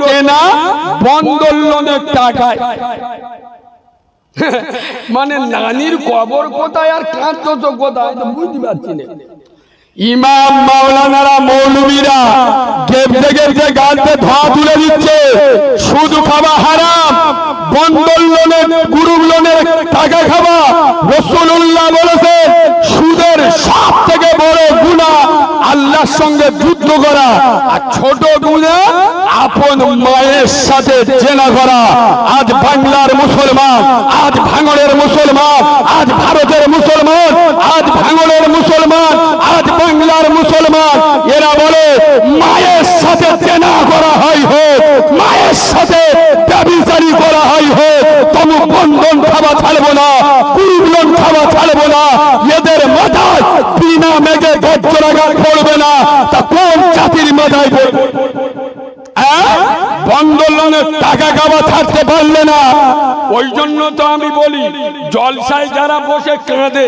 কেনা বন্দর লোনের টাকায় মানে নানির কবর কোথায় আর কাঁদতো কোথায় বুঝতে পারছি না। ইমাম মাওলানারা গালতে তুলে দিচ্ছে। সুদ খাওয়া হারাম বন্দর লোনের লোনের টাকা খাওয়া। রসুল্লাহ বলেছে, সুদের সব থেকে বড় গুণা সঙ্গে যুদ্ধ করা আর ছোট গুণা আপন মায়ের সাথে জেনা করা। আজ বাংলার মুসলমান, আজ ভাঙড়ের মুসলমান, আজ ভারতের মুসলমান, আজ ভাঙড়ের মুসলমান, আজ বাংলার মুসলমান। এরা বলে, মায়ের সাথে জেনা করা হয় হোক মায়ের সাথে ব্যবিচারী করা হয় হোক তবু বন্ধন খাওয়া ছাড়বো না কুড়িগুলন খাওয়া ছাড়বো না, এদের মাথায় বিনা মেঘে গজ্জরাঘাত পড়বে না। কোন জাতির মাথায় পড়বে বন্দোলনের টাকা খাওয়া থাকতে পারলে না। ওই জন্য তো আমি বলি, জলসায় যারা বসে কাঁদে,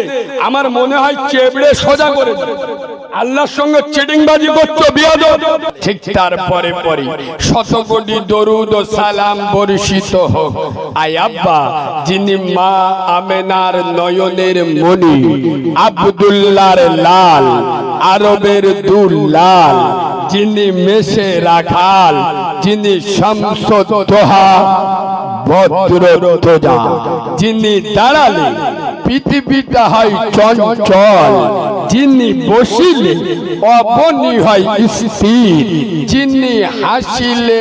আমার মনে হয় চেবড়ে সোজা করে। আল্লাহর সঙ্গে চিটিংবাজি করছ বিয়াদ ঠিক তারপরে পরে শত কোটি দরুদ ও সালাম বর্ষিত হোক। আই আব্বা যিনি মা আমেনার নয়নের মনি আব্দুল্লাহর লাল আরবের দুল লাল যিনি মেশে রাখাল যিনি শামসোদোহা ভদ্র তোজা যিনি দাঁড়ালে পৃথিবীটা যিনি বসিলে যিনি হাসিলে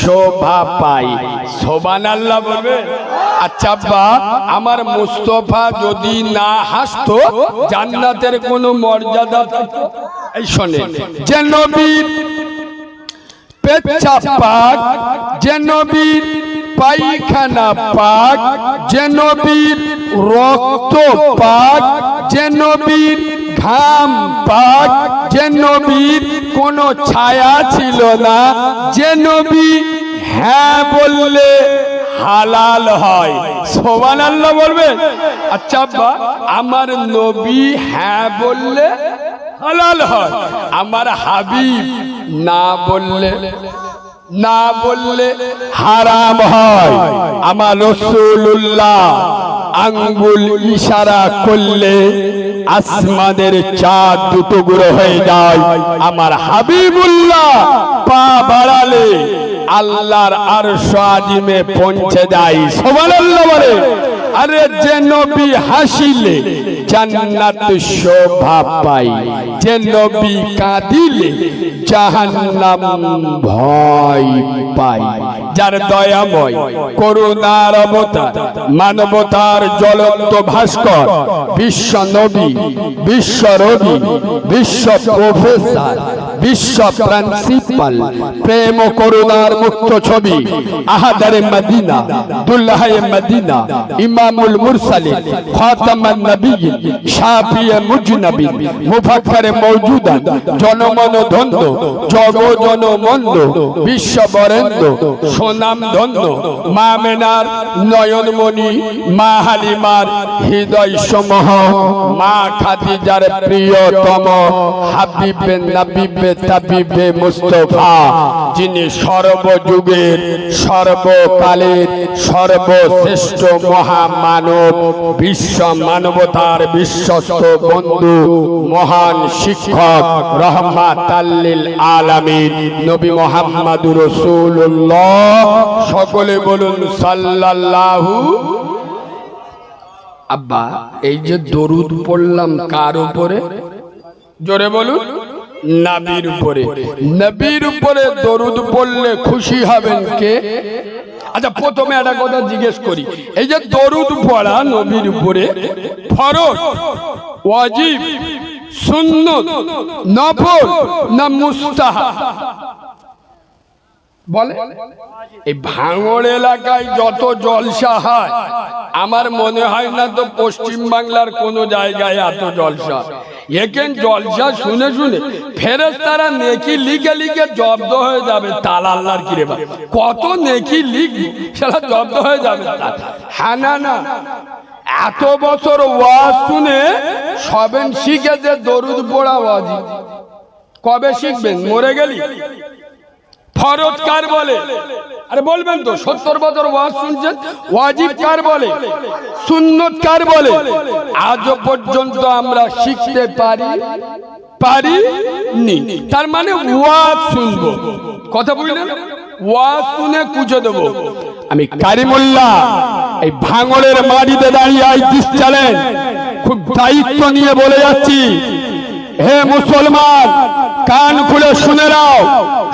শোভা শোভান আচ্ছা আমার মুস্তফা যদি না হাসতো, জান্নাতের কোনো মর্যাদা এই শোনে, যে নবীর যে নবীর পায়খানা পাক, যে নবীর রক্ত পাক যে নবীর ঘাম পাক যে নবীর কোনো ছায়া ছিল না যে নবী হ্যাঁ বললে হালাল হয়। সোমান আল্লাহ বলবে আচ্ছা আব্বা, আমার নবী হ্যাঁ বললে হালাল হয়, আমার হাবিব না বললে না বললে হারাম হয়। আমার রসুল্লাহ আঙ্গুল ইশারা করলে আসমানের চাঁদ দুটো গুলো হয়ে যায়। আমার হাবিবুল্লাহ পা বাড়ালে আল্লাহর আর সাজিমে পৌঁছে যায় সবার আল্লাহ বলে। আরে যে নবী হাসিলে জান্নাত শোভা পাই। যে নবী কাঁদিলে জাহান্নাম ভয় পাই। যার দয়াময়, করুণার অবতার, মানবতার জ্বলন্ত ভাস্কর, বিশ্ব নবী, বিশ্ব রবি, বিশ্ব প্রফেসর বিশ্ব প্রিন্সিপাল, প্রেম করুণার মুক্ত ছবি, আহাদারে মদিনা দুল্লাহে মদিনা, ইমামুল মুরসালিন, খাতামান নবিয়িন শাফিয়ে মুজনবিন, মুফাক্কারে মওজুদান, জনমন ধন্য জগ জন মন্দ, বিশ্ব বরেন্দ্র সোনাম ধন্য নয়নমণি, মা হালিমার হৃদয় সমূহ, মা খাদিজার প্রিয়তম, হাবিবে নাবিবে তাবিবে মুস্তফা যিনি সর্বযুগের সর্বকালের সর্বশ্রেষ্ঠ মহামানব বিশ্ব মানবতার বিশ্বস্ত বন্ধু মহান শিক্ষক রহমাতাল্লিল আলামিন নবী মোহাম্মদুর রাসূলুল্লাহ। সকলে বলুন সাল্লাল্লাহু আব্বা এই যে দরুদ পড়লাম কার উপরে? জোরে বলুন। নবীর উপরে। নবীর উপরে দরুদ পড়লে খুশি হবেন কে? আচ্ছা প্রথমে একটা কথা জিজ্ঞেস করি। এই যে দরুদ পড়া নবীর উপরে ফরজ, ওয়াজিব, সুন্নত, নফল না মুস্তাহাব? বলে। এই ভাঙড় এলাকায় যত জলসা হয়, আমার মনে হয় না তো পশ্চিম বাংলার কোন জায়গায় এত জলসা। এখান জলসা শুনে শুনে ফেরেস তারা নেকি লিখে লিখে জব্দ হয়ে যাবে তাল আল্লাহর কিরে বা। কত নেকি লিখ সেটা জব্দ হয়ে যাবে হ্যাঁ না না। এত বছর ওয়াজ শুনে সবেন শিখেছে দরুদ পোড়া ওয়াজি কবে শিখবেন? মরে গেলি? ফরজ কার বলে। আরে বলবেন তো, সত্তর বছর ওয়াজ শুনছেন? ওয়াজিব কার বলে সুন্নত কার বলে। আজও পর্যন্ত আমরা শিখতে পারি পারি নি তার মানে ওয়াজ শুনব। কথা বুঝলেন? ওয়াজ শুনে কুচো দেবো। আমি কারিমুল্লাহ, এই ভাঙড়ের মাটিতে দাঁড়িয়ে আইতিস চালেন খুব দায়িত্ব নিয়ে বলে যাচ্ছি। হে মুসলমান কান খুলে শুনে নাও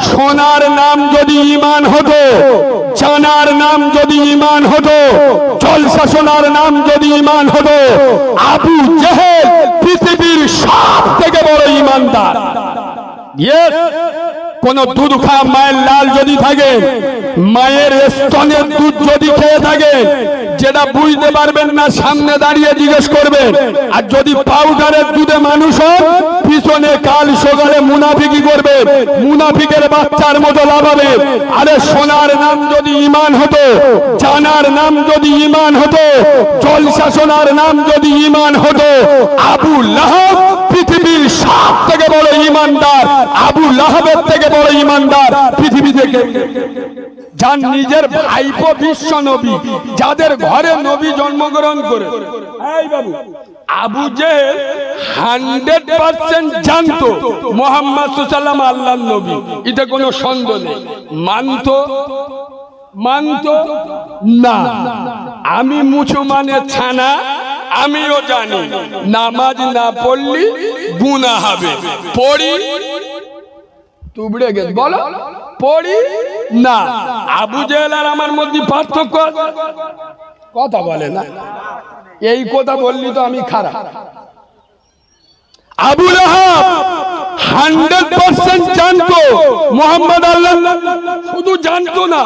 সোনার নাম যদি ইমান হতো, জানার নাম যদি ইমান হতো জল সোনার নাম যদি ইমান হতো, আবু জেহেল পৃথিবীর সব থেকে বড় ইমানদার! কোন দুধ খা মায়ের লাল যদি থাকে, মায়ের স্তনের দুধ যদি খেয়ে থাকে যেটা বুঝতে পারবেন না, সামনে দাঁড়িয়ে জিজ্ঞেস করবেন। আর যদি পাউডারের দুধে মানুষ হন পিছনে কাল সকালে মুনাফিকি করবে। মুনাফিকের বাচ্চার মতো লাভাবে। আরে সোনার নাম যদি ইমান হতো, জানার নাম যদি ইমান হতো জল শাসনার নাম যদি ইমান হতো, আবু লাহাব পৃথিবীর সব থেকে বড় ইমানদার আবু লাহাবের থেকে বড় ইমানদার পৃথিবী থেকে যার নিজের ভাইপো বিশ্ব নবী যাদের ঘরে নবী জন্মগ্রহণ করে। এই বাবু আবু যে হান্ড্রেড পার্সেন্ট জানতো মোহাম্মদ সুসাল্লাম আল্লাহ নবী। এটা কোনো সন্দেহ নেই। মানতো? মানতো? না। আমি মুসলমানের ছানা আমিও জানি। নামাজ না পড়লি গুণা হবে। পড়ি তুবড়ে গেছে বলো পড়ি না আবু জেল আর আমার মধ্যে পার্থক্য কথা বলে না। এই কথা বললি তো আমি খারাপ। আবুল আহাব হান্ড্রেড পার্সেন্ট জানতো, মোহাম্মদ আল্লাহ। শুধু জানতো না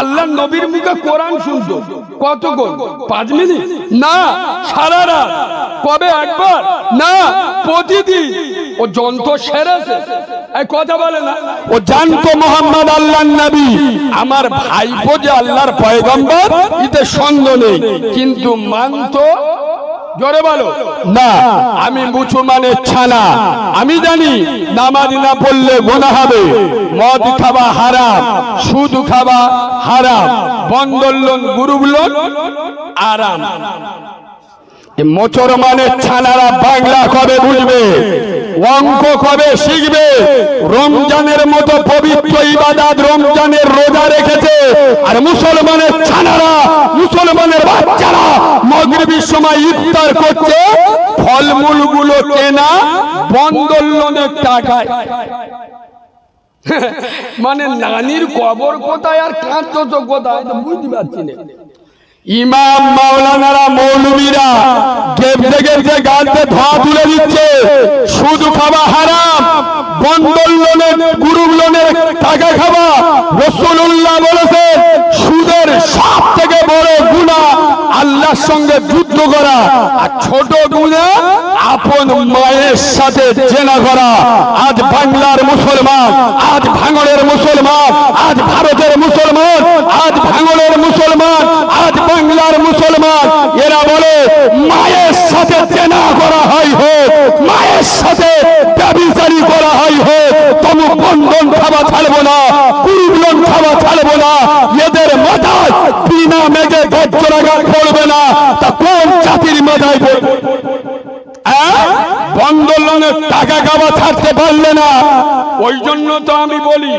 আল্লাহ নবীর মুখে কোরআন শুনতো। কতক্ষণ পাঁচ মিনিট? না, সারা রাত। কবে একবার? না, প্রতিদিন। ও যন্ত্র সেরেছে। কথা বলে না। ও জানতো মোহাম্মদ আল্লাহ নবী। আমার ভাইপো যে আল্লাহর পয়গম্বর, এতে সন্দেহ নেই। কিন্তু মানতো জোরে বলো। না আমি মুসলমানের ছানা আমি জানি নামাজ না পড়লে গোনা হবে। মদ খাওয়া হারাম সুদ খাওয়া হারাম বন্দর লোন গ্রুপ লোন আরাম। মোচর মানে ছানারা বাংলা কবে বুঝবে? অঙ্ক কবে শিখবে। রমজানের মতো পবিত্র ইবাদাত রমজানের রোজা রেখেছে। আর মুসলমানের ছানারা, মুসলমানের বাচ্চারা মগরিবির সময় ইফতার করছে ফলমূলগুলো কেনা বন্দর টাকায়। মানে নানির কবর কোথায় আর তো কোথায় বুঝতে পারছি না। ইমাম মাওলানারা মৌলবীরা গেপতে গেপতে গালতে ধোয়া তুলে দিচ্ছে। সুদ খাওয়া হারাম, বন্দর লোনের গ্রুপ লোনের টাকা খাওয়া রসুল্লাহ বলেছে, সুদের সব থেকে বড় গুণা আল্লাহর সঙ্গে যুদ্ধ করা আর ছোট গুণা আপন মায়ের সাথে জেনা করা। আজ বাংলার মুসলমান, আজ ভাঙড়ের মুসলমান, আজ ভারতের মুসলমান, আজ ভাঙড়ের মুসলমান আজ বাংলার মুসলমান, এরা বলে, মায়ের সাথে চেনা করা হয় হোক, মায়ের সাথে ব্যবিচারী করা হয় হোক তবু বন্ধন খাওয়া ছাড়বো না, কুরুবলন খাওয়া ছাড়বো না, এদের মাথায় বিনা মেঘে গজ্জরাঘাত পড়বে না। তা কোন জাতির মাথায় পড়বে? বন্দোলনের টাকা খাওয়া ছাড়তে পারলে না ওই জন্য তো আমি বলি,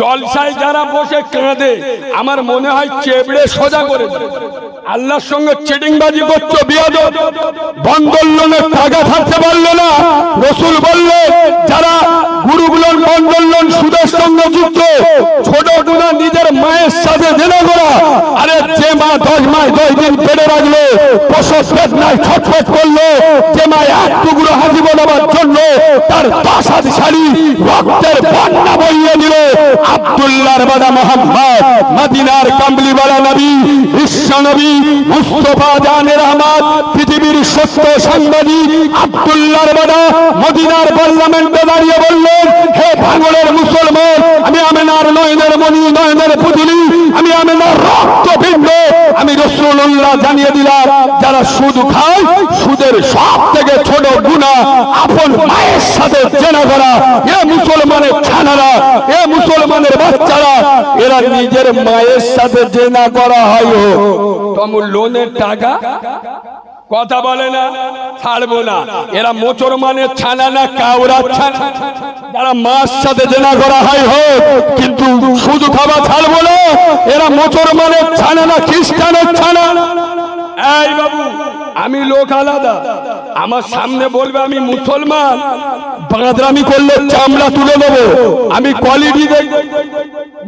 জলসায় যারা বসে কাঁদে, আমার মনে হয় চেবড়ে সোজা করে আল্লাহর সঙ্গে চিটিংবাজি করছ বিয়াদ বন্দোলনের টাকা থাকতে পারল না, রসুল বললে যারা গুরুগুলোর বন্দোলন সুদের সঙ্গে যুক্ত ছোট টুনা নিজের মায়ের সাথে জেনে করা আরে যে মা দশ মাস, দশ দিন পেটে রাখল, প্রসব বেদনায় ছটফট করল, যে মা এক টুকরো হাজি বানাবার জন্য তার দশ হাত শাড়ি রক্তের বন্যা বইয়ে দিল। আব্দুল্লাহর বাদা মোহাম্মদ, মদিনার কামলিওয়ালা নবী, বিশ্ব নবী, মুস্তফা জানের আহমদ পৃথিবীর সত্য সাংবাদিক আব্দুল্লাহর বাদা মদিনার পার্লামেন্টে দাঁড়িয়ে বললেন, হে ভাঙলের মুসলমান, আমি আমেনার নয়নের মণি, নয়নের পুতুলি, আমি আমেনার রক্ত পিণ্ড, আমি রসুল্লাহ জানিয়ে দিলাম, যারা সুদ খায়, সুদের সব থেকে ছোট গুণা আপন মায়ের সাথে জেনা করা। এ মুসলমানের ছানারা, এ মুসলমানের বাচ্চারা, এরা নিজের মায়ের সাথে জেনা করা হয় তমু লোনের টাকা? কথা বলে না, ছাড়বো না। এরা মোচর মানে ছানা না কাউরা ছানা। যারা মার সাথে জেনা করা হয়, হোক, কিন্তু শুধু খাবার ছাড়বো না, এরা মোচর মানে ছানা না খ্রিস্টানের ছানা। এই বাবু, আমি লোক আলাদা। আমার সামনে বলবে আমি মুসলমান। বাঁদরামি করলে চামড়া তুলে দেবো আমি কোয়ালিটি দেখব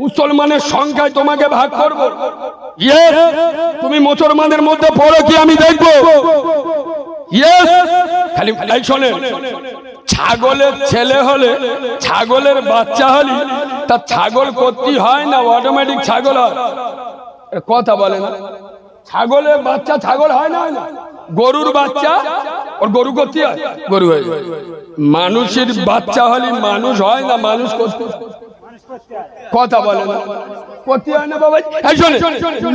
মুসলমানের সংখ্যায় তোমাকে ভাগ করব। তুমি মুসলমানের মধ্যে পড়ো কি আমি দেখব? খালি শোনে ছাগলের ছেলে হলে, ছাগলের বাচ্চা হলে তা ছাগল করতে হয় না অটোমেটিক ছাগল হয়? কথা বলে না। ছাগলের বাচ্চা ছাগল হয় না? হয় না গরুর বাচ্চা? ওর গরু করতে হয়? গরু হয় মানুষের বাচ্চা হলে মানুষ হয় না, মানুষ করতে কথা হয়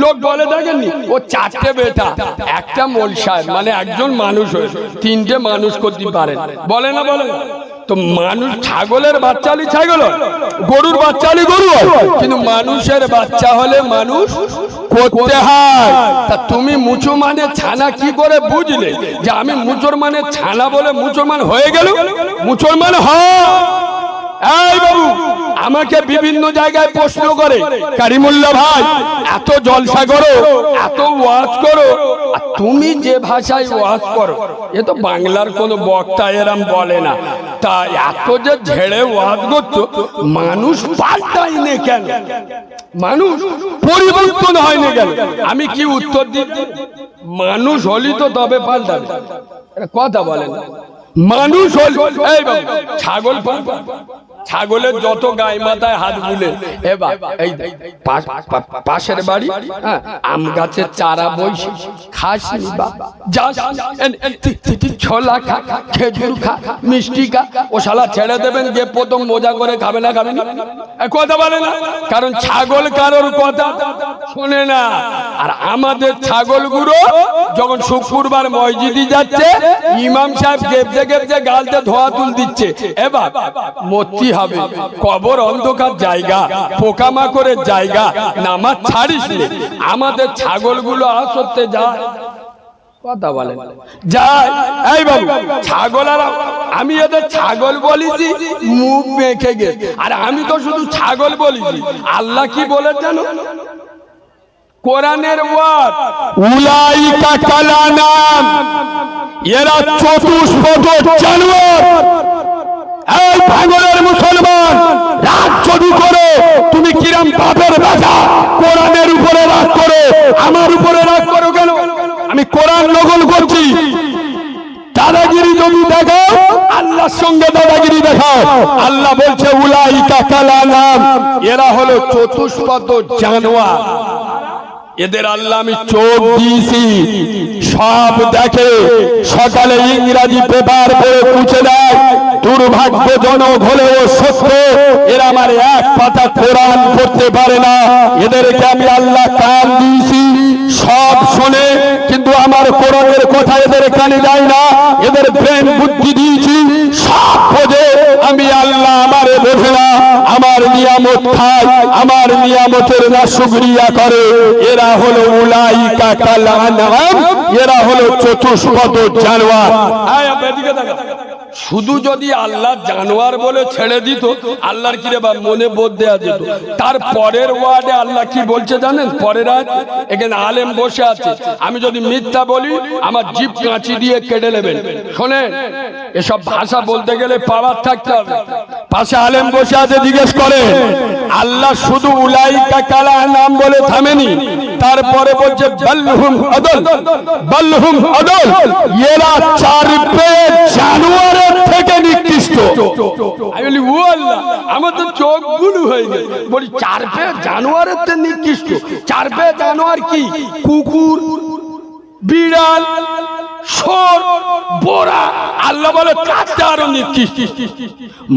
লোক বলে দেখেননি? ও চারটে বেটা, একটা মোল মানে একজন মানুষ হয়ে, তিনটে মানুষ করতে বলে না তো মানুষ ছাগলের বাচ্চা হলে ছাগল গরুর বাচ্চা হলে গরু কিন্তু মানুষের বাচ্চা হলে মানুষ করতে হয়। তা তুমি মুসলমানের ছানা কি করে বুঝলে? যে আমি মুসলমানের ছানা বলে মুসলমান হয়ে গেল? মুসলমান হয়। এই বাবু আমাকে বিভিন্ন জায়গায় প্রশ্ন করে কারিমুল্লাহ ভাই, এত জলসা করো এত ওয়াজ করো তুমি যে ভাষায় ওয়াজ করো, এ তো বাংলার কোনো বক্তা এরম বলে না। তা এত যে ঝেড়ে ওয়াজ করছ, মানুষ পাল্টাই নে কেন? মানুষ পরিবর্তন হয়নি কেন? আমি কি উত্তর দিচ্ছি মানুষ হলি তো তবে পাল্টাবে। কথা বলেন মানুষ হল ছাগল। ছাগলের যত গায়ে মাথায় হাত বুলে এবার এই পাশের বাড়ি হ্যাঁ, আম গাছের চারা বইসি খাস ছোলা খা খেজুর খা মিষ্টি খা ও শালা ছেড়ে দেবেন যে প্রথম মজা করে খাবে না খাবে না? কথা বলে না? কারণ ছাগল কারোর কথা শোনে না। আর আমাদের ছাগল ছাগলগুলো যখন শুক্রবার মসজিদি যাচ্ছে ইমাম সাহেব গেপজে গেপজে গালতে ধোয়া তুল দিচ্ছে। এবার মতি হবে? কবর অন্ধকার জায়গা, পোকামাকড়ের জায়গা, নামাজ ছাড়িস। আমাদের ছাগলগুলো আসতে যায়। কথা বলেন। যায়। এই বাবু ছাগল আর আমি এদের ছাগল বলিছি, মুখ মেখে গে। আর আমি তো শুধু ছাগল বলিছি। আল্লাহ কি বলে জানো? কোরআনের ওয়াদ, উলাইকা কালানাম এরা চতুষ্পদ জানোয়ার। এই পাগলের মুসলমান, রাগ যদি করো। তুমি কিরাম বাপের বাজা কোরআনের উপরে রাগ করো। আমার উপরে রাগ করো কেন? আমি কোরআন নকল করছি। দাদাগিরি যদি দেখাও, আল্লাহর সঙ্গে দাদাগিরি দেখাও। আল্লাহ বলছে, উলাইকা কালানাম। এরা হলো চতুষ্পদ জানোয়ার। এদের আল্লাহ আমি চোখ দিয়েছি। সব দেখে সকালে ইংরাজি পেপার পড়ে পুছে দেয়। দুর্ভাগ্যজনক হলেও সত্য, এরা আমার এক পাতা কোরআন করতে পারে না। এদেরকে আমি আল্লাহ কান দিয়েছি, সব শোনে, কিন্তু আমার কোরআনের কথা এদের কানে যায় না। এদের ব্রেন বুদ্ধি দিয়েছি, সব বোঝে আমি আল্লাহ আমারে বোঝে না, আমার নিয়ামত খায়, আমার নিয়ামতের না শুকরিয়া করে। এরা হলো উলাইকা কালানাম এরা হলো চতুষ্পদ জানোয়ার। শুধু যদি আল্লাহ জানোয়ার বলে ছেড়ে দিত, আল্লাহর কি রে বা মনে বোধ দেয়া যেত? তার পরের ওয়ার্ডে আল্লাহ কি বলছে জানেন? পরের? এখানে আলেম বসে আছে। আমি যদি মিথ্যা বলি, আমার জিপ কাঁচি দিয়ে কেটে নেবেন। শোনেন, এসব ভাষা বলতে গেলে পাওয়ার থাকতে হবে। পাশে আলেম বসে আছে, জিজ্ঞেস করে আল্লাহ শুধু উলাইকা কালা নাম বলে থামেনি তারপরে বলছে, বল্লহুম অদল বল্লহুম অদল এরা চার পে জানোয়ারের থেকে নিকৃষ্ট। আমি বলি, ও আল্লাহ, আমার তো চোখ গুলু হয়ে গেল। বলি, চার পে জানোয়ারের থেকে নিকৃষ্ট। চার পে জানোয়ার কি? কুকুর, বিড়াল সর বোরা। আল্লাহ বলে চারটা আরও নিকৃষ্ট।